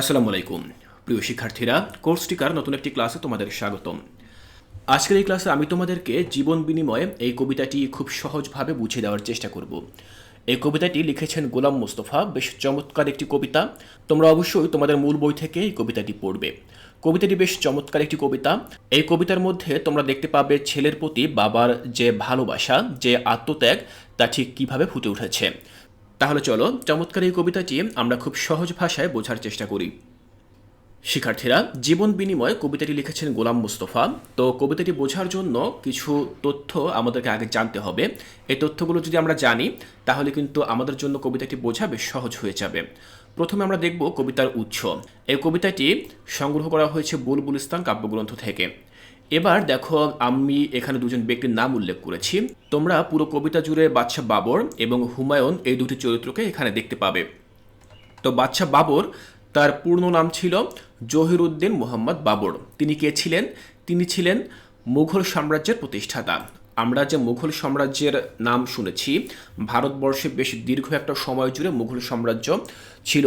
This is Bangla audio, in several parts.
আসসালামু আলাইকুম। প্রিয় শিক্ষার্থীরা, কোর্স টিকার নতুন একটি ক্লাসে তোমাদের স্বাগতম। আজকের এই ক্লাসে আমি তোমাদেরকে জীবন বিনিময়ে এই কবিতাটি খুব সহজভাবে বুঝিয়ে দেওয়ার চেষ্টা করব। এই কবিতাটি লিখেছেন গোলাম মুস্তফা, বেশ চমৎকার একটি কবিতা। তোমরা অবশ্যই তোমাদের মূল বই থেকে এই কবিতাটি পড়বে। কবিতাটি বেশ চমৎকার একটি কবিতা। এই কবিতার মধ্যে তোমরা দেখতে পাবে ছেলের প্রতি বাবার যে ভালোবাসা, যে আত্মত্যাগ, তা ঠিক কীভাবে ফুটে উঠেছে। তাহলে চলো চমৎকার এই কবিতাটি আমরা খুব সহজ ভাষায় বোঝার চেষ্টা করি। শিক্ষার্থীরা, জীবন বিনিময় কবিতাটি লিখেছেন গোলাম মুস্তফা। তো কবিতাটি বোঝার জন্য কিছু তথ্য আমাদেরকে আগে জানতে হবে। এই তথ্যগুলো যদি আমরা জানি, তাহলে কিন্তু আমাদের জন্য কবিতাটি বোঝা বেশ সহজ হয়ে যাবে। প্রথমে আমরা দেখব কবিতার উৎস। এই কবিতাটি সংগ্রহ করা হয়েছে বুলবুলিস্তান কাব্যগ্রন্থ থেকে। এবার দেখো আমি এখানে দুজন ব্যক্তির নাম উল্লেখ করেছি। তোমরা পুরো কবিতা জুড়ে বাদশাহ বাবর এবং হুমায়ুন এই দুটি চরিত্রকে এখানে দেখতে পাবে। তো বাদশাহ বাবর, তার পূর্ণ নাম ছিল জহিরুদ্দিন মোহাম্মদ বাবর। তিনি কে ছিলেন? তিনি ছিলেন মুঘল সাম্রাজ্যের প্রতিষ্ঠাতা। আমরা যে মুঘল সাম্রাজ্যের নাম শুনেছি, ভারতবর্ষে বেশ দীর্ঘ একটা সময় জুড়ে মুঘল সাম্রাজ্য ছিল।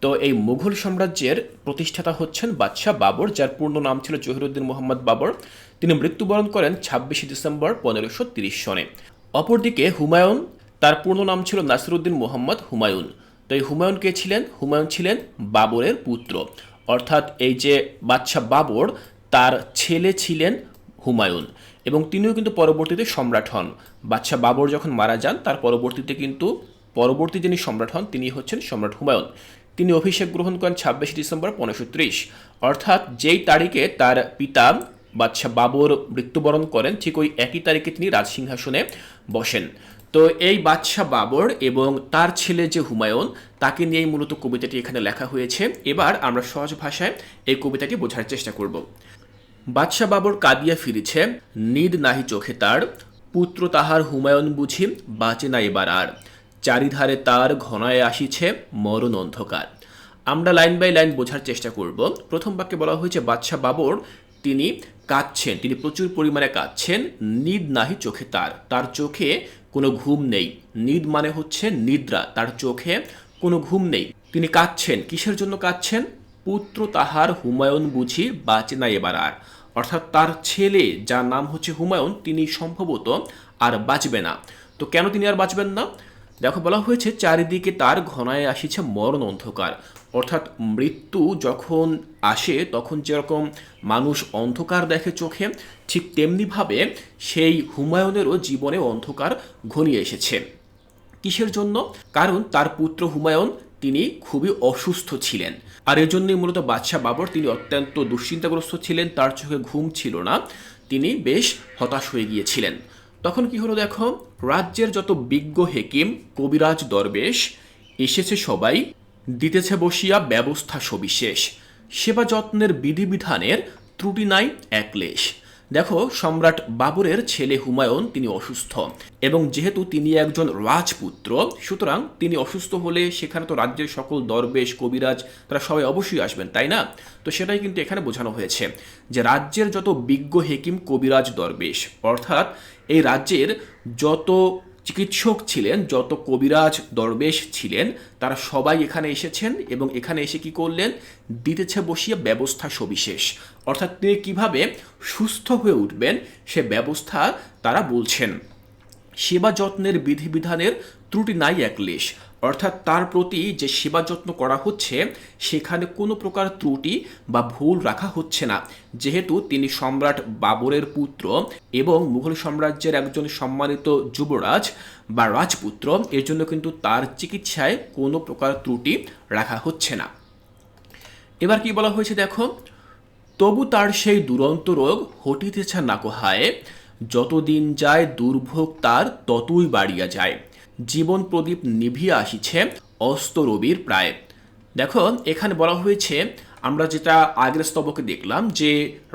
তো এই মুঘল সাম্রাজ্যের প্রতিষ্ঠাতা হচ্ছেন বাদশাহ বাবর, যার পূর্ণ নাম ছিল জহিরুদ্দিন মোহাম্মদ বাবর। তিনি মৃত্যুবরণ করেন ছাব্বিশে ডিসেম্বর পনেরোশো তিরিশ সনে। অপরদিকে হুমায়ুন, তার পূর্ণ নাম ছিল নাসিরুদ্দিন মোহাম্মদ হুমায়ুন। তো এই হুমায়ুন কে ছিলেন? হুমায়ুন ছিলেন বাবরের পুত্র। অর্থাৎ এই যে বাদশাহ বাবর, তার ছেলে ছিলেন হুমায়ুন। এবং তিনিও কিন্তু পরবর্তীতে সম্রাট হন। বাদশাহ বাবর যখন মারা যান, তার পরবর্তীতে কিন্তু, পরবর্তী যিনি সম্রাট হন, তিনি হচ্ছেন সম্রাট হুমায়ুন। তিনি অভিষেক গ্রহণ করেন ছাব্বিশে ডিসেম্বর পনেরোশো ত্রিশ। অর্থাৎ যেই তারিখে তার পিতা বাদশাহ বাবর মৃত্যুবরণ করেন, ঠিক ওই একই তারিখে তিনি রাজসিংহাসনে বসেন। তো এই বাদশাহ বাবর এবং তার ছেলে যে হুমায়ুন, তাকে নিয়েই মূলত কবিতাটি এখানে লেখা হয়েছে। এবার আমরা সহজ ভাষায় এই কবিতাটি বোঝার চেষ্টা করব। বাদশাহ বাবর কাঁদিয়া ফিরেছে, নিদ নাহি চোখে তার, পুত্র তাহার হুমায়ুন বুঝি বাঁচে না এবার আর। চারিধারে তার ঘনায় আসিছে মরণ অন্ধকার। আমরা লাইন বাই লাইন বোঝার চেষ্টা করব। প্রথম বাক্যে বলা হয়েছে, বাদশাহ বাবর, তিনি কাঁদছেন, তিনি প্রচুর পরিমাণে কাঁদছেন, নিদ নাহি চোখে তার। তার চোখে কোনো ঘুম নেই। নিদ মানে হচ্ছে নিদ্রা। তার চোখে কোনো ঘুম নেই। তিনি কাঁদছেন। কিসের জন্য কাঁদছেন? পুত্র তাহার হুমায়ুন বুঝি বাঁচে না এবার আর। অর্থাৎ তার ছেলে, যার নাম হচ্ছে হুমায়ুন, তিনি সম্ভবত আর বাঁচবে না। তো কেন তিনি আর বাঁচবেন না? দেখো, বলা হয়েছে চারিদিকে তার ঘনায় আসিছে মরণ অন্ধকার। অর্থাৎ মৃত্যু যখন আসে, তখন যেরকম মানুষ অন্ধকার দেখে চোখে, ঠিক তেমনিভাবে সেই হুমায়ুনেরও জীবনে অন্ধকার ঘনিয়ে এসেছে। কিসের জন্য? কারণ তার পুত্র হুমায়ুন, তিনি খুবই অসুস্থ ছিলেন। আর এর জন্যই মূলত বাদশাহ বাবর তিনি অত্যন্ত দুশ্চিন্তাগ্রস্ত ছিলেন, তার চোখে ঘুম ছিল না। তিনি বেশ হতাশ হয়ে গিয়েছিলেন। তখন কি হলো দেখো? রাজ্যের যত বিজ্ঞ হেকিম, কবিরাজ, দরবেশ এসেছে সবাই, দিতেছে বসিয়া ব্যবস্থা সবিশেষ। সেবা যত্নের বিধিবিধানের ত্রুটি নাই, একলেশ। দেখো, সম্রাট বাবরের ছেলে হুমায়ুন তিনি অসুস্থ এবং যেহেতু তিনি একজন রাজপুত্র, সুতরাং তিনি অসুস্থ হলে সেখানে তো রাজ্যের সকল দরবেশ, কবিরাজ তারা সবাই অবশ্যই আসবেন, তাই না? তো সেটাই কিন্তু এখানে বোঝানো হয়েছে যে রাজ্যের যত বিজ্ঞ হেকিম, কবিরাজ, দরবেশ, অর্থাৎ এই রাজ্যের যত চিকিৎসক ছিলেন, যত কবিরাজ দরবেশ ছিলেন, তারা সবাই এখানে এসেছেন এবং এখানে এসে কি করলেন? দিতেছে বসিয়ে ব্যবস্থা সবিশেষ। অর্থাৎ তিনি কীভাবে সুস্থ হয়ে উঠবেন সে ব্যবস্থা তারা বলছেন। সেবা যত্নের বিধিবিধানের ত্রুটি নাই একলেশ অর্থাৎ তার প্রতি যে সেবা যত্ন করা হচ্ছে, সেখানে কোনো প্রকার ত্রুটি বা ভুল রাখা হচ্ছে না। যেহেতু তিনি সম্রাট বাবরের পুত্র এবং মুঘল সাম্রাজ্যের একজন সম্মানিত যুবরাজ বা রাজপুত্র, এর জন্য কিন্তু তার চিকিৎসায় কোনো প্রকার ত্রুটি রাখা হচ্ছে না। এবার কি বলা হয়েছে দেখো? তবু তার সেই দুরন্ত রোগ হটিতেছে না কোহায় যতদিন যায় দুর্ভোগ তার ততই বাড়িয়া যায়। জীবন প্রদীপ নিভিয়া আসিছে অস্ত রবির প্রায়। দেখো, এখানে বলা হয়েছে, আমরা যেটা আগের স্তবকে দেখলাম যে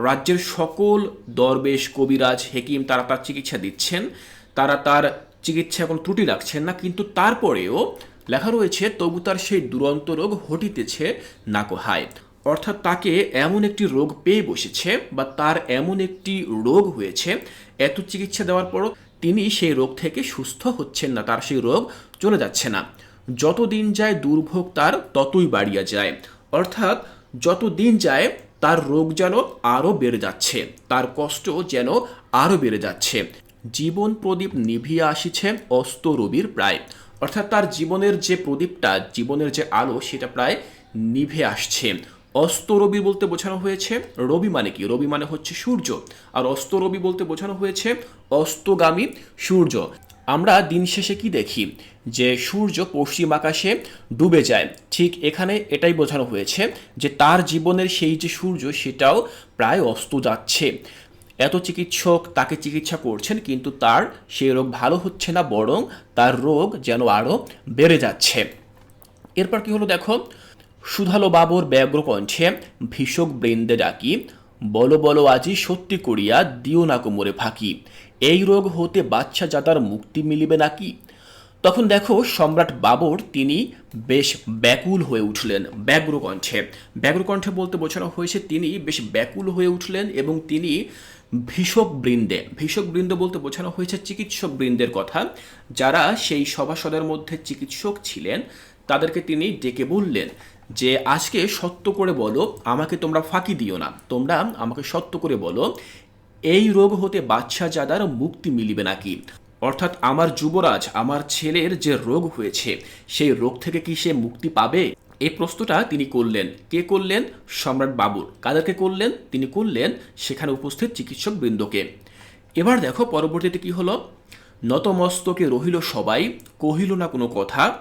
রাজ্যের সকল দরবেশ, কবিরাজ, হেকিম তারা তার চিকিৎসা দিচ্ছেন। তারা তার চিকিৎসা এখন ত্রুটি রাখছেন না, কিন্তু তারপরেও লেখা রয়েছে, তবু তার সেই দুরন্ত রোগ হটিতেছে নাকোহায় অর্থাৎ তাকে এমন একটি রোগ পেয়ে বসেছে বা তার এমন একটি রোগ হয়েছে, এত চিকিৎসা দেওয়ার পরও তিনি সেই রোগ থেকে সুস্থ হচ্ছেন না, তার সেই রোগ চলে যাচ্ছে না। যত দিন যায় দুর্ভোগ তার ততই বাড়িয়া যায়। অর্থাৎ যত দিন যায় তার রোগ যেন আরও বেড়ে যাচ্ছে, তার কষ্ট যেন আরও বেড়ে যাচ্ছে। জীবন প্রদীপ নিভিয়ে আসিছে অস্ত রবির প্রায়। অর্থাৎ তার জীবনের যে প্রদীপটা, জীবনের যে আলো, সেটা প্রায় নিভে আসছে। অস্ত রবি বলতে বোঝানো হয়েছে রবি মানে কি? রবি মানে হচ্ছে সূর্য। আর অস্ত রবি বলতে বোঝানো হয়েছে অস্তগামী সূর্য। আমরা দিন শেষে কি দেখি? যে সূর্য পশ্চিম আকাশে ডুবে যায়। ঠিক এখানে এটাই বোঝানো হয়েছে যে তার জীবনের সেই যে সূর্য, সেটাও প্রায় অস্ত যাচ্ছে। এত চিকিৎসক তাকে চিকিৎসা করছেন, কিন্তু তার সেই রোগ ভালো হচ্ছে না, বরং তার রোগ যেন আরও বেড়ে যাচ্ছে। এরপর কি হলো দেখো? সুধালো বাবুর ব্যগ্র কণ্ঠে ভীষক বৃন্দে ডাকি, বলো বলো, আজি সত্যি করিয়া দিও না কোমরে ফাঁকি, এই রোগ হতে বাচ্চা জাতার মুক্তি মিলিবে নাকি? তখন দেখো সম্রাট বাবর তিনি বেশ ব্যাকুল হয়ে উঠলেন, ব্যগ্র কণ্ঠে। ব্যগ্র কণ্ঠে বলতে বোঝানো হয়েছে তিনি বেশ ব্যাকুল হয়ে উঠলেন এবং তিনি ভীষক বৃন্দে, ভীষক বৃন্দ বলতে বোঝানো হয়েছে চিকিৎসক বৃন্দের কথা। যারা সেই সভাসদের মধ্যে চিকিৎসক ছিলেন, তাদেরকে তিনি ডেকে বললেন যে আজকে সত্য করে বলো, আমাকে তোমরা ফাঁকি দিও না। তোমরা আমাকে সত্য করে বলো, এই রোগ হতে বাচ্চা জাদার মুক্তি মিলিবে নাকি? অর্থাৎ আমার যুবরাজ, আমার ছেলের যে রোগ হয়েছে, সেই রোগ থেকে কি সে মুক্তি পাবে? এই প্রশ্নটা তিনি করলেন। কে করলেন? সম্রাট বাবুর কাদেরকে করলেন? তিনি করলেন সেখানে উপস্থিত চিকিৎসক বৃন্দকে এবার দেখো পরবর্তীতে কি হলো? নতমস্তকে রহিল সবাই, কহিল না কোনো কথা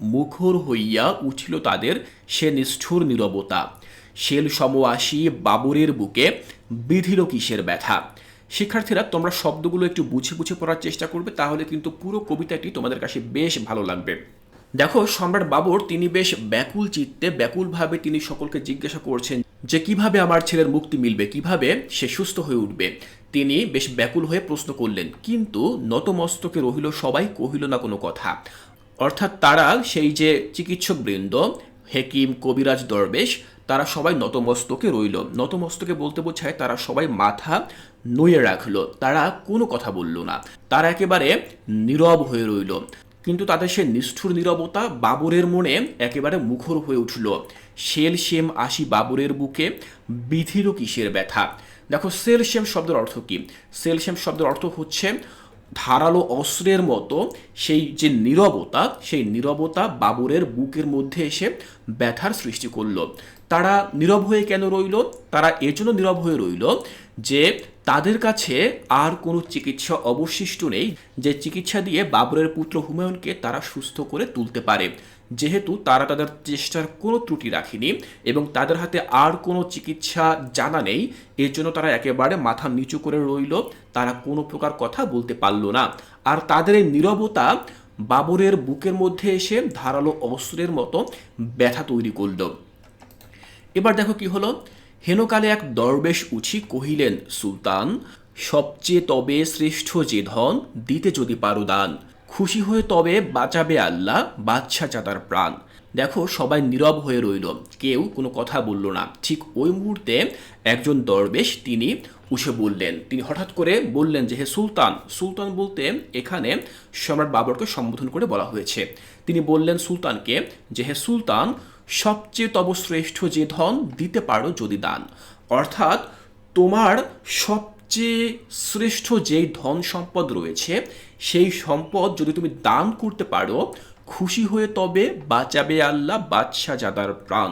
মুখর হইয়া উঠিল তাদের সে নিষ্ঠুর নীরবতা। শেল সম আসি বাবরের বুকে বিধিল কিসের ব্যথা। শিক্ষার্থীরা, তোমরা শব্দগুলো একটু বুঝে বুঝে পড়ার চেষ্টা করবে, তাহলে কিন্তু পুরো কবিতাটি তোমাদের কাছে বেশ ভালো লাগবে। দেখো, সম্রাট বাবর তিনি বেশ ব্যাকুল চিত্তে, ব্যাকুলভাবে তিনি সকলকে জিজ্ঞাসা করছেন যে, কীভাবে আমার ছেলের মুক্তি মিলবে? কীভাবে সে সুস্থ হয়ে উঠবে? তিনি বেশ ব্যাকুল হয়ে প্রশ্ন করলেন, কিন্তু নতমস্তকে রহিল সবাই, কহিল না কোনো কথা। অর্থাৎ তারা সেই যে চিকিৎসক বৃন্দ হেকিম, কবিরাজ, দরবেশ, তারা সবাই নতমস্তকে রইল। নতমস্তকে বলতে বোঝায় তারা সবাই মাথা নইয়ে রাখল। তারা কোনো কথা বলল না। তারা একেবারে নীরব হয়ে রইল। কিন্তু তাদের সে নিষ্ঠুর নীরবতা বাবরের মনে একেবারে মুখর হয়ে উঠল। শেল শেম আসি বাবরের বুকে বিধির কিসের ব্যথা? দেখো, সেল শেম শব্দের অর্থ কি? সেল শেম শব্দের অর্থ হচ্ছে ধারালো অস্ত্রের মতো সেই যে নীরবতা, সেই নীরবতা বাবরের বুকের মধ্যে এসে ব্যথার সৃষ্টি করল। তারা নীরব হয়ে কেন রইল? তারা এজন্য নীরব হয়ে রইল যে তাদের কাছে আর কোনো চিকিৎসা অবশিষ্ট নেই, যে চিকিৎসা দিয়ে বাবরের পুত্র হুমায়ুনকে তারা সুস্থ করে তুলতে পারে। যেহেতু তারা তাদের চেষ্টার কোনো ত্রুটি রাখেনি এবং তাদের হাতে আর কোনো চিকিৎসা জানা নেই এর জন্য তারা একেবারে মাথা নিচু করে রইল। তারা কোনো প্রকার কথা বলতে পারল না। আর তাদের এই নীরবতা বাবরের বুকের মধ্যে এসে ধারালো অস্ত্রের মতো ব্যথা তৈরি করল। এবার দেখো কি হলো। হেনকালে এক দরবেশ উঠি কহিলেন, সুলতান, সবচেয়ে তবে শ্রেষ্ঠ যে ধন, দিতে যদি পারো দান। খুশি হয়ে তবে বাঁচাবে আল্লাহ বাচ্চা চাতার প্রাণ। দেখো, সবাই নীরব হয়ে রইল। কেউ কোনো কথা বলল না। ঠিক ওই মুহূর্তে একজন দরবেশ তিনি উঠে বললেন, তিনি হঠাৎ করে বললেন যে, হে সুলতান। সুলতান বলতে এখানে সম্রাট বাবরকে সম্বোধন করে বলা হয়েছে। তিনি বললেন সুলতানকে যে, হে সুলতান, সবচেয়ে তব শ্রেষ্ঠ যে ধন দিতে পারো যদি দান। অর্থাৎ তোমার সবচেয়ে শ্রেষ্ঠ যেই ধন সম্পদ রয়েছে সেই সম্পদ যদি তুমি দান করতে পারো, খুশি হয়ে তবে বাঁচাবে আল্লাহ বাদশাহ জাদার প্রাণ।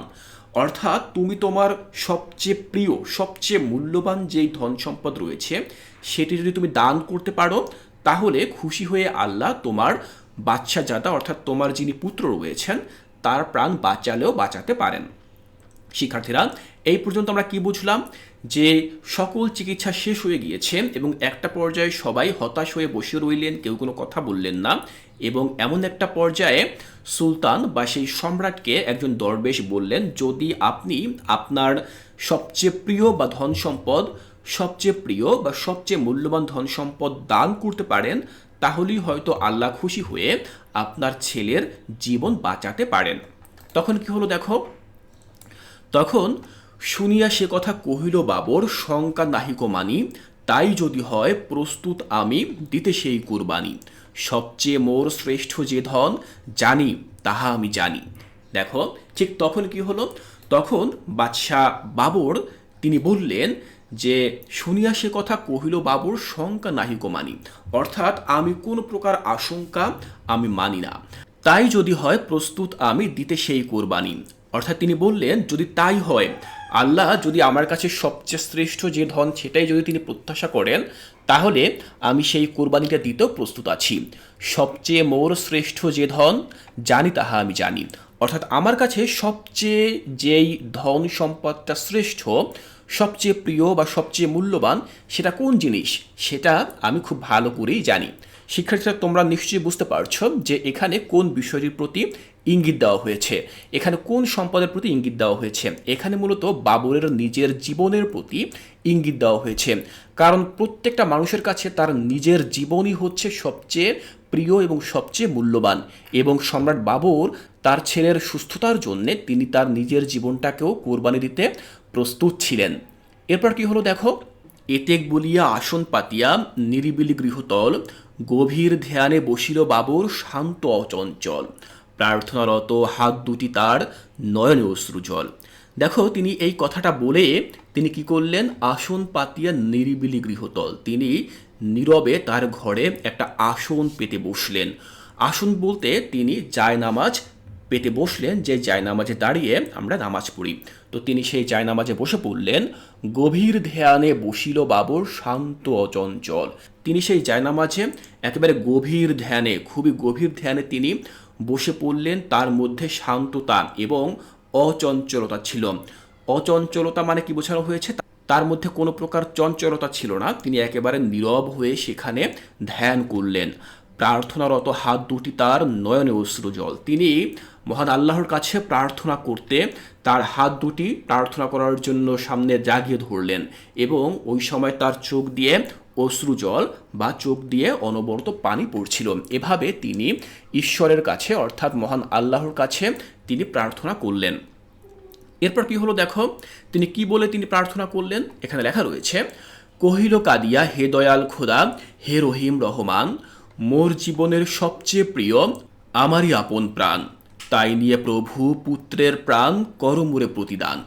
অর্থাৎ তুমি তোমার সবচেয়ে প্রিয়, সবচেয়ে মূল্যবান যেই ধন সম্পদ রয়েছে, সেটি যদি তুমি দান করতে পারো, তাহলে খুশি হয়ে আল্লাহ তোমার বাচ্চা জাদা অর্থাৎ তোমার যিনি পুত্র রয়েছেন, তার প্রাণ বাঁচালেও বাঁচাতে পারেন। শিক্ষার্থীরা, এই পর্যন্ত আমরা কি বুঝলাম? যে সকল চিকিৎসা শেষ হয়ে গিয়েছে এবং একটা পর্যায়ে সবাই হতাশ হয়ে বসে রইলেন, কেউ কোনো কথা বললেন না এবং এমন একটা পর্যায়ে সুলতান বা সেই সম্রাটকে একজন দরবেশ বললেন, যদি আপনি আপনার সবচেয়ে প্রিয় বা ধন সম্পদ, সবচেয়ে প্রিয় বা সবচেয়ে মূল্যবান ধন সম্পদ দান করতে পারেন, তাহলেই হয়তো আল্লাহ খুশি হয়ে আপনার ছেলের জীবন বাঁচাতে পারেন। তখন কি হলো দেখো? তখন শুনিয়া সে কথা কহিল, বাবর, শঙ্কা নাহিক মানি। তাই যদি হয়, প্রস্তুত আমি, দিতে সেই কুরবানি। সবচেয়ে মোর শ্রেষ্ঠ যে ধন, জানি, তাহা আমি জানি। দেখো, ঠিক তখন কি হলো? তখন বাদশাহ বাবর, তিনি বললেন যে, শুনিয়া সে কথা কহিল, বাবর, শঙ্কা নাহিক মানি। অর্থাৎ আমি কোন প্রকার আশঙ্কা আমি মানি না। তাই যদি হয়, প্রস্তুত আমি, দিতে সেই কোরবানি। অর্থাৎ তিনি বললেন, যদি তাই হয় আল্লাহ যদি আমার কাছে সবচেয়ে শ্রেষ্ঠ যে ধন, সেটাই যদি তিনি প্রত্যাশা করেন, তাহলে আমি সেই কোরবানিটা দিতেও প্রস্তুত আছি। সবচেয়ে মোর শ্রেষ্ঠ যে ধন, জানি তাহা আমি জানি। অর্থাৎ আমার কাছে সবচেয়ে যেই ধন সম্পদটা শ্রেষ্ঠ, সবচেয়ে প্রিয় বা সবচেয়ে মূল্যবান, সেটা কোন জিনিস? সেটা আমি খুব ভালো করেই জানি। শিক্ষার্থীরা, তোমরা নিশ্চয়ই বুঝতে পারছ যে এখানে কোন বিষয়টির প্রতি ইঙ্গিত দেওয়া হয়েছে। এখানে কোন সম্পদের প্রতি ইঙ্গিত দেওয়া হয়েছে? এখানে মূলত বাবরের নিজের জীবনের প্রতি ইঙ্গিত দেওয়া হয়েছে। কারণ প্রত্যেকটা মানুষের কাছে তার নিজের জীবনই হচ্ছে সবচেয়ে প্রিয় এবং সবচেয়ে মূল্যবান। এবং সম্রাট বাবর তার ছেলের সুস্থতার জন্যে তিনি তার নিজের জীবনটাকেও কোরবানি দিতে প্রস্তুত ছিলেন। এরপর কি হলো দেখো? এতেক বলিয়া আসন পাতিয়া নিরিবিলি গৃহতল, গভীর ধ্যানে বসিল বাবর শান্ত অচঞ্চল। প্রার্থনারত হাত দুটি তার নয়নে অশ্রুজল দেখো, তিনি এই কথাটা বলে তিনি কি করলেন? আসন পাতিয়া নিরিবিলি গৃহতল। তিনি নীরবে তার ঘরে একটা আসন পেতে বসলেন। আসন বলতে তিনি জায়নামাজ পেতে বসলেন। যে জায়নামাজে দাঁড়িয়ে আমরা নামাজ পড়ি। তো তিনি সেই জায়নামাজে বসে পড়লেন। গভীর ধ্যানে বসিল বাবর শান্ত অচঞ্চল। তিনি সেই জায়নামাজে একেবারে গভীর ধ্যানে, খুবই গভীর ধ্যানে তিনি বসে পড়লেন, তার মধ্যে শান্ততা এবং অচঞ্চলতা ছিল। অচঞ্চলতা মানে কি বোঝানো হয়েছে? তার মধ্যে কোনো প্রকার চঞ্চলতা ছিল না। তিনি একেবারে নীরব হয়ে সেখানে ধ্যান করলেন। প্রার্থনারত হাত দুটি তার নয়নে অশ্রুজল তিনি মহান আল্লাহর কাছে প্রার্থনা করতে তার হাত দুটি প্রার্থনা করার জন্য সামনে জাগিয়ে ধরলেন এবং ওই সময় তার চোখ দিয়ে অশ্রুজল বা চোখ দিয়ে অনবরত পানি পড়ছিল। এভাবে তিনি ঈশ্বরের কাছে, অর্থাৎ মহান আল্লাহর কাছে, তিনি প্রার্থনা করলেন। এরপর কি হলো দেখো, তিনি কি বলে তিনি প্রার্থনা করলেন? এখানে লেখা রয়েছে, কহিল কাদিয়া, হে দয়াল খোদা, হে রহিম রহমান, মোর জীবনের সবচেয়ে প্রিয় আমারই আপন প্রাণ। তাই নিয়ে প্রভু পুত্রের প্রাণ করমুরে প্রতিদান।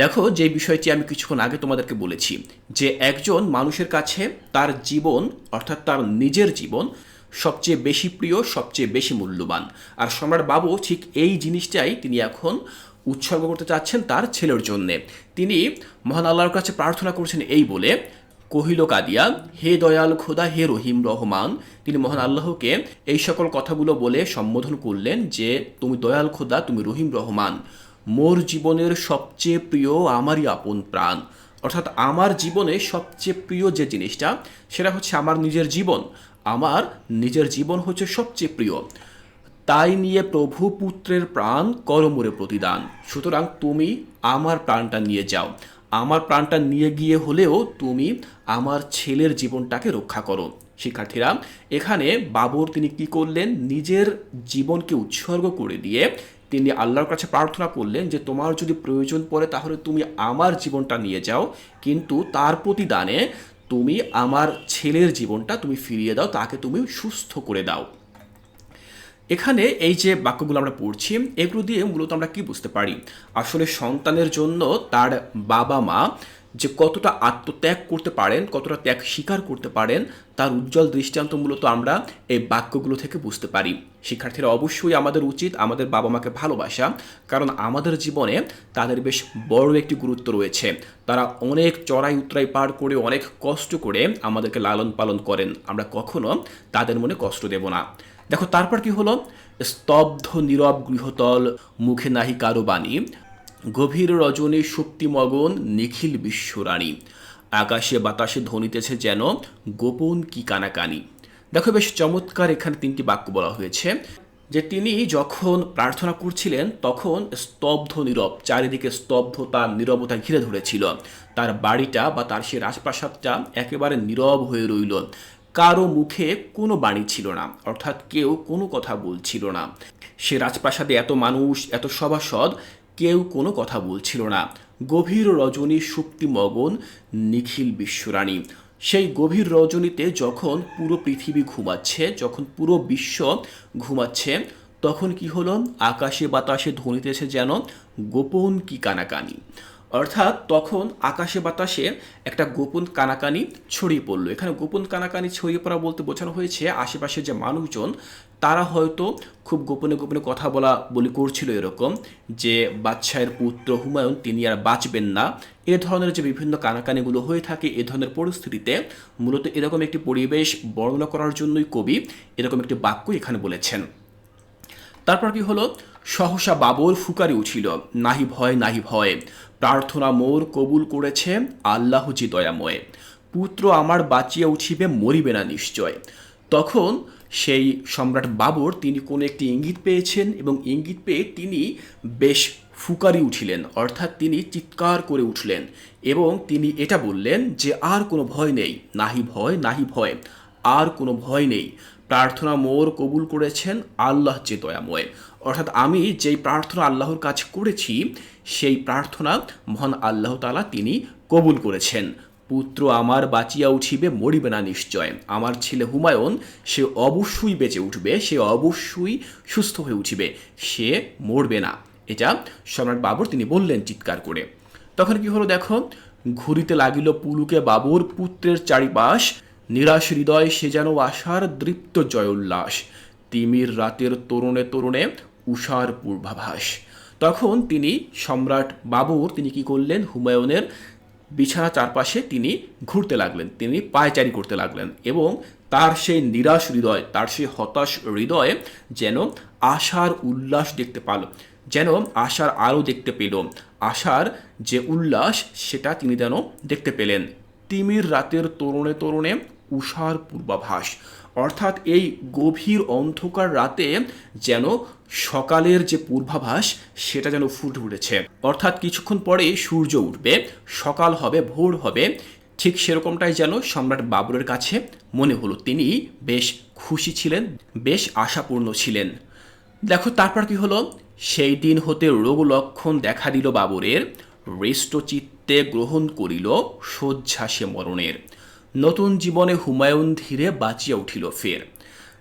দেখো যে বিষয়টি আমি কিছুক্ষণ আগে তোমাদেরকে বলেছি, যে একজন মানুষের কাছে তার জীবন, অর্থাৎ তার নিজের জীবন, সবচেয়ে বেশি প্রিয়, সবচেয়ে বেশি মূল্যবান। আর সম্রাট বাবু ঠিক এই জিনিসটাই তিনি এখন উৎসর্গ করতে চাচ্ছেন তার ছেলের জন্যে। তিনি মহান আল্লাহর কাছে প্রার্থনা করছেন এই বলে, কহিল কাদিয়া, হে দয়াল খোদা, হে রহিম রহমান, তিনি মহান আল্লাহকে এই সকল কথাগুলো বলে সম্বোধন করলেন যে, তুমি দয়াল খোদা, তুমি রহিম রহমান। মোর জীবনের সবচেয়ে প্রিয় আমারই আপন প্রাণ। অর্থাৎ আমার জীবনে সবচেয়ে প্রিয় যে জিনিসটা, সেটা হচ্ছে আমার নিজের জীবন। আমার নিজের জীবন হচ্ছে সবচেয়ে প্রিয়। তাই নিয়ে প্রভু পুত্রের প্রাণ করমরে প্রতিদান। সুতরাং তুমি আমার প্রাণটা নিয়ে যাও। আমার প্রাণটা নিয়ে গিয়ে হলেও তুমি আমার ছেলের জীবনটাকে রক্ষা করো। শিক্ষার্থীরা, এখানে বাবর তিনি কি করলেন? নিজের জীবনকে উৎসর্গ করে দিয়ে তিনি আল্লাহর কাছে প্রার্থনা করলেন যে তোমার যদি প্রয়োজন পড়ে তাহলে তুমি আমার জীবনটা নিয়ে যাও, কিন্তু তার প্রতিদানে তুমি আমার ছেলের জীবনটা তুমি ফিরিয়ে দাও, তাকে তুমি সুস্থ করে দাও। এখানে এই যে বাক্যগুলো আমরা পড়ছি, এগুলো দিয়ে মূলত আমরা কি বুঝতে পারি? আসলে সন্তানের জন্য তার বাবা মা যে কতটা আত্মত্যাগ করতে পারেন, কতটা ত্যাগ স্বীকার করতে পারেন, তার উজ্জ্বল দৃষ্টান্ত মূলত আমরা এই বাক্যগুলো থেকে বুঝতে পারি। শিক্ষার্থীরা অবশ্যই আমাদের উচিত, আমাদের বাবা মাকে ভালোবাসা, কারণ আমাদের জীবনে তাদের বেশ বড় একটি গুরুত্ব রয়েছে। তারা অনেক চড়াই উতরাই পার করে, অনেক কষ্ট করে আমাদেরকে লালন পালন করেন। আমরা কখনো তাদের মনে কষ্ট দেব না। দেখো, তারপর কি হলো? স্তব্ধ, নীরব, গৃহতল, মুখে নাহি কারও বাণী। গভীর রজনী শক্তিমগন নিখিল বিশ্বরানী আকাশে বাতাসে ধ্বনিতেছে যেন গোপন কি কানাকানি। দেখো বেশ চমৎকার এখানে তিনটি বাক্য বলা হয়েছে, যে তিনি যখন প্রার্থনা করছিলেন, তখন স্তব্ধ নীরব, চারিদিকে স্তব্ধতা, নীরবতা ঘিরে ধরেছিল। তার বাড়িটা বা তার সে রাজপ্রাসাদটা একেবারে নীরব হয়ে রইল। কারও মুখে কোনো বাণী ছিল না, অর্থাৎ কেউ কোনো কথা বলছিল না। সে রাজপ্রাসাদে এত মানুষ, এত সভাসদ কেউ কোনো কথা বলছিল না। গভীর রজনী সুপ্তিমগন নিখিল বিশ্বরানী সেই গভীর রজনীতে যখন পুরো পৃথিবী ঘুমাচ্ছে, যখন পুরো বিশ্ব ঘুমাচ্ছে, তখন কি হলো? আকাশে বাতাসে ধ্বনিতেছে যেন গোপন কি কানাকানি। অর্থাৎ তখন আকাশে বাতাসে একটা গোপন কানাকানি ছড়িয়ে পড়ল। এখানে গোপন কানাকানি ছড়িয়ে পড়া বলতে বোঝানো হয়েছে আশেপাশে যে মানুষজন তারা হয়তো খুব গোপনে গোপনে কথা বলা বলি করছিল এরকম যে বাদশাহের পুত্র হুমায়ুন তিনি আর বাঁচবেন না। এ ধরনের যে বিভিন্ন কানাকানিগুলো হয়ে থাকে, এ ধরনের পরিস্থিতিতে মূলত এরকম একটি পরিবেশ বর্ণনা করার জন্যই কবি এরকম একটি বাক্য এখানে বলেছেন। তারপর কি হলো? সহসা বাবর ফুকারি উঠিল, নাহি ভয় নাহি ভয়, প্রার্থনা মোর কবুল করেছে আল্লাহ জি দয়াময়। পুত্র আমার বাঁচিয়া উঠিবে, মরিবে না নিশ্চয়। তখন সেই সম্রাট বাবর তিনি কোনো একটি ইঙ্গিত পেয়েছেন এবং ইঙ্গিত পেয়ে তিনি বেশ ফুকারি উঠিলেন, অর্থাৎ তিনি চিৎকার করে উঠলেন এবং তিনি এটা বললেন যে আর কোনো ভয় নেই, নাহি ভয় নাহি ভয়, আর কোনো ভয় নেই। প্রার্থনা মোর কবুল করেছেন আল্লাহ যে দয়াময় অর্থাৎ আমি যেই প্রার্থনা আল্লাহর কাছে করেছি, সেই প্রার্থনা মহান আল্লাহ তালা তিনি কবুল করেছেন। পুত্র আমার বাঁচিয়া উঠিবে, মরিবে না নিশ্চয়। আমার ছেলে হুমায়ুন, সে অবশ্যই বেঁচে উঠবে, সে অবশ্যই সুস্থ হয়ে উঠিবে, সে মরবে না। এটা সম্রাট বাবর তিনি বললেন চিৎকার করে। তখন কি হলো দেখো? ঘুরিতে লাগিল পুলুকে বাবুর পুত্রের চারিপাশ। নিরাশ হৃদয় সে যেন আশার দৃপ্ত জয় উল্লাস তিমির রাতের তরুণে তরুণে উষার পূর্বাভাস। তখন তিনি সম্রাট বাবুর তিনি কি করলেন? হুমায়ুনের বিছানা চারপাশে তিনি ঘুরতে লাগলেন, তিনি পায়চারি করতে লাগলেন এবং তার সেই নিরাশ হৃদয়, তার সেই হতাশ হৃদয়ে যেন আশার উল্লাস দেখতে পাল, যেন আশার আলো দেখতে পেল, আশার যে উল্লাস সেটা তিনি যেন দেখতে পেলেন। তিমির রাতের তরুণে তরুণে উষার পূর্বাভাস অর্থাৎ এই গভীর অন্ধকার রাতে যেন সকালের যে পূর্বাভাস, সেটা যেন ফুটে উঠেছে। অর্থাৎ কিছুক্ষণ পরে সূর্য উঠবে, সকাল হবে, ভোর হবে, ঠিক সেরকমটাই যেন সম্রাট বাবরের কাছে মনে হলো। তিনি বেশ খুশি ছিলেন, বেশ আশাপূর্ণ ছিলেন। দেখো, তারপর কি হলো? সেই দিন হতে রোগ লক্ষণ দেখা দিল বাবরের চিত্তে গ্রহণ করিল শয্যাসে মরণের। নতুন জীবনে হুমায়ুন ধীরে বাঁচিয়া উঠিল ফের।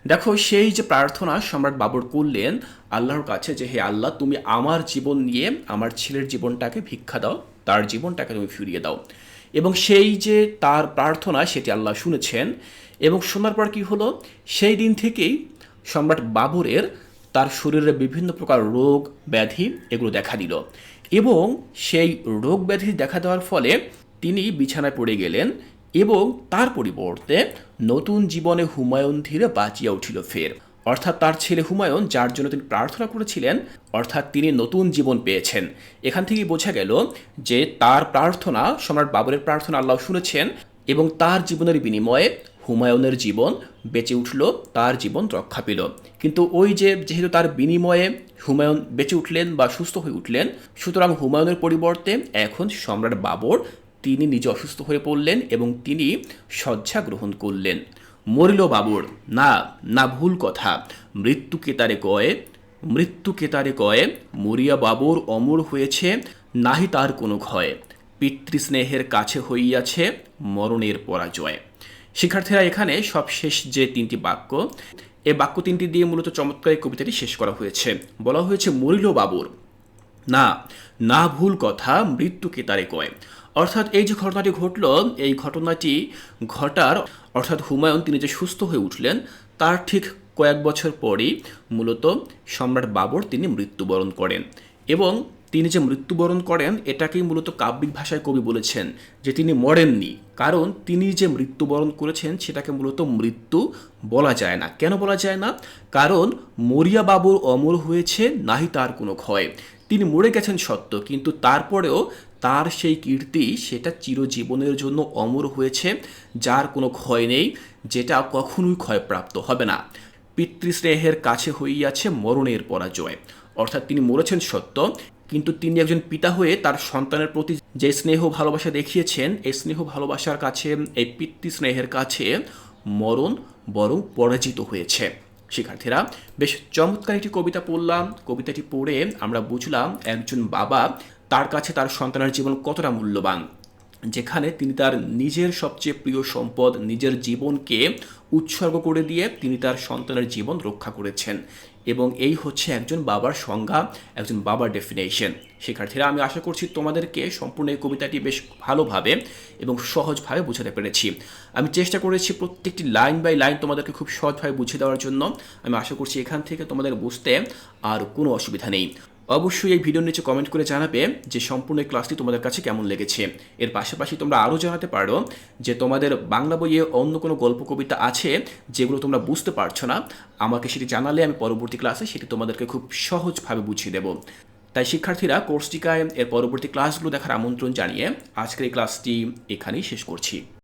দেখো, সেই যে প্রার্থনা সম্রাট বাবর করলেন, আল্লাহর কাছে যে, হে আল্লাহ, তুমি আমার জীবন নিয়ে আমার ছেলের জীবনটাকে ভিক্ষা দাও, তার জীবনটাকে তুমি ফিরিয়ে দাও। এবং সেই যে তার প্রার্থনা, সেটি আল্লাহ শুনেছেন। এবং শোনার পর কী হলো? সেই দিন থেকেই সম্রাট বাবরের তার শরীরে বিভিন্ন প্রকার রোগ, ব্যাধি এগুলো দেখা দিল। এবং সেই রোগ ব্যাধি দেখা দেওয়ার ফলে তিনি বিছানায় পড়ে গেলেন। এবং তার পরিবর্তে নতুন জীবনে হুমায়ুন ধীরে বাঁচিয়া উঠিল ফের। অর্থাৎ তার ছেলে হুমায়ুন, যার জন্য তিনি প্রার্থনা করেছিলেন, অর্থাৎ তিনি নতুন জীবন পেয়েছেন। এখান থেকেই বোঝা গেল যে তার প্রার্থনা, সম্রাট বাবরের প্রার্থনা আল্লাহ শুনেছেন এবং তার জীবনের বিনিময়ে হুমায়ুনের জীবন বেঁচে উঠল, তার জীবন রক্ষা পেল। কিন্তু ওই যে যেহেতু তার বিনিময়ে হুমায়ুন বেঁচে উঠলেন বা সুস্থ হয়ে উঠলেন, সুতরাং হুমায়ুনের পরিবর্তে এখন সম্রাট বাবর তিনি নিজে অসুস্থ হয়ে পড়লেন এবং তিনি শয্যা গ্রহণ করলেন। মরিল বাবর, না না, ভুল কথা। মৃত্যু কেতারে কয়ে মৃত্যু কেতারে কয়ে, মরিয়া বাবর অমর হয়েছে, নাহি তার কোনো ক্ষয়। পিতৃস্নেহের কাছে হইয়াছে মরণের পরাজয়। শিক্ষার্থীরা, এখানে সবশেষ যে তিনটি বাক্য এই বাক্য তিনটি দিয়ে মূলত চমৎকার কবিতাটি শেষ করা হয়েছে। বলা হয়েছে, মরিল বাবর, না না, ভুল কথা, মৃত্যুকে তারে কয়। অর্থাৎ এই যে ঘটনাটি ঘটল, এই ঘটনাটি ঘটার, অর্থাৎ হুমায়ুন তিনি যে সুস্থ হয়ে উঠলেন, তার ঠিক কয়েক বছর পরেই মূলত সম্রাট বাবর তিনি মৃত্যুবরণ করেন। এবং তিনি যে মৃত্যুবরণ করেন, এটাকেই মূলত কাব্যিক ভাষায় কবি বলেছেন যে তিনি মরেননি। কারণ তিনি যে মৃত্যুবরণ করেছেন, সেটাকে মূলত মৃত্যু বলা যায় না। কেন বলা যায় না? কারণ মরিয়া বাবুর অমর হয়েছে, নাহি তার কোনো ক্ষয়। তিনি মরে গেছেন সত্য, কিন্তু তারপরেও তার সেই কীর্তি সেটা চিরজীবনের জন্য অমর হয়েছে, যার কোনো ক্ষয় নেই, যেটা কখনোই ক্ষয়প্রাপ্ত হবে না। পিতৃস্নেহের কাছে হইয়াছে মরণের পরাজয়। অর্থাৎ তিনি মরেছেন সত্য, কিন্তু তিনি একজন পিতা হয়ে তার সন্তানের প্রতি যে স্নেহ ভালোবাসা দেখিয়েছেন, এই স্নেহ ভালোবাসার কাছে, এই পিতৃ স্নেহের কাছে মরণ বরং পরাজিত হয়েছে। শিক্ষার্থীরা, বেশ চমৎকার একটি কবিতা পড়লাম। কবিতাটি পড়ে আমরা বুঝলাম একজন বাবা তার কাছে তার সন্তানের জীবন কতটা মূল্যবান? যেখানে তিনি তার নিজের সবচেয়ে প্রিয় সম্পদ, নিজের জীবনকে উৎসর্গ করে দিয়ে তিনি তার সন্তানের জীবন রক্ষা করেছেন। এবং এই হচ্ছে একজন বাবার সংজ্ঞা, একজন বাবার ডেফিনেশন শিক্ষার্থীরা, আমি আশা করছি তোমাদেরকে সম্পূর্ণ এই কবিতাটি বেশ ভালোভাবে এবং সহজভাবে বোঝাতে পেরেছি। আমি চেষ্টা করেছি প্রত্যেকটি লাইন বাই লাইন তোমাদেরকে খুব সহজভাবে বুঝিয়ে দেওয়ার জন্য। আমি আশা করছি এখান থেকে তোমাদের বুঝতে আর কোনো অসুবিধা নেই। অবশ্যই এই ভিডিওর নিচে কমেন্ট করে জানাবে যে সম্পূর্ণ ক্লাসটি তোমাদের কাছে কেমন লেগেছে। এর পাশাপাশি তোমরা আরও জানাতে পারো যে তোমাদের বাংলা বইয়ে অন্য কোনো গল্প কবিতা আছে যেগুলো তোমরা বুঝতে পারছ না, আমাকে সেটি জানালে আমি পরবর্তী ক্লাসে সেটি তোমাদেরকে খুব সহজভাবে বুঝিয়ে দেবো। তাই শিক্ষার্থীরা কোর্সটিকায় এর পরবর্তী ক্লাসগুলো দেখার আমন্ত্রণ জানিয়ে আজকের এই ক্লাসটি এখানেই শেষ করছি।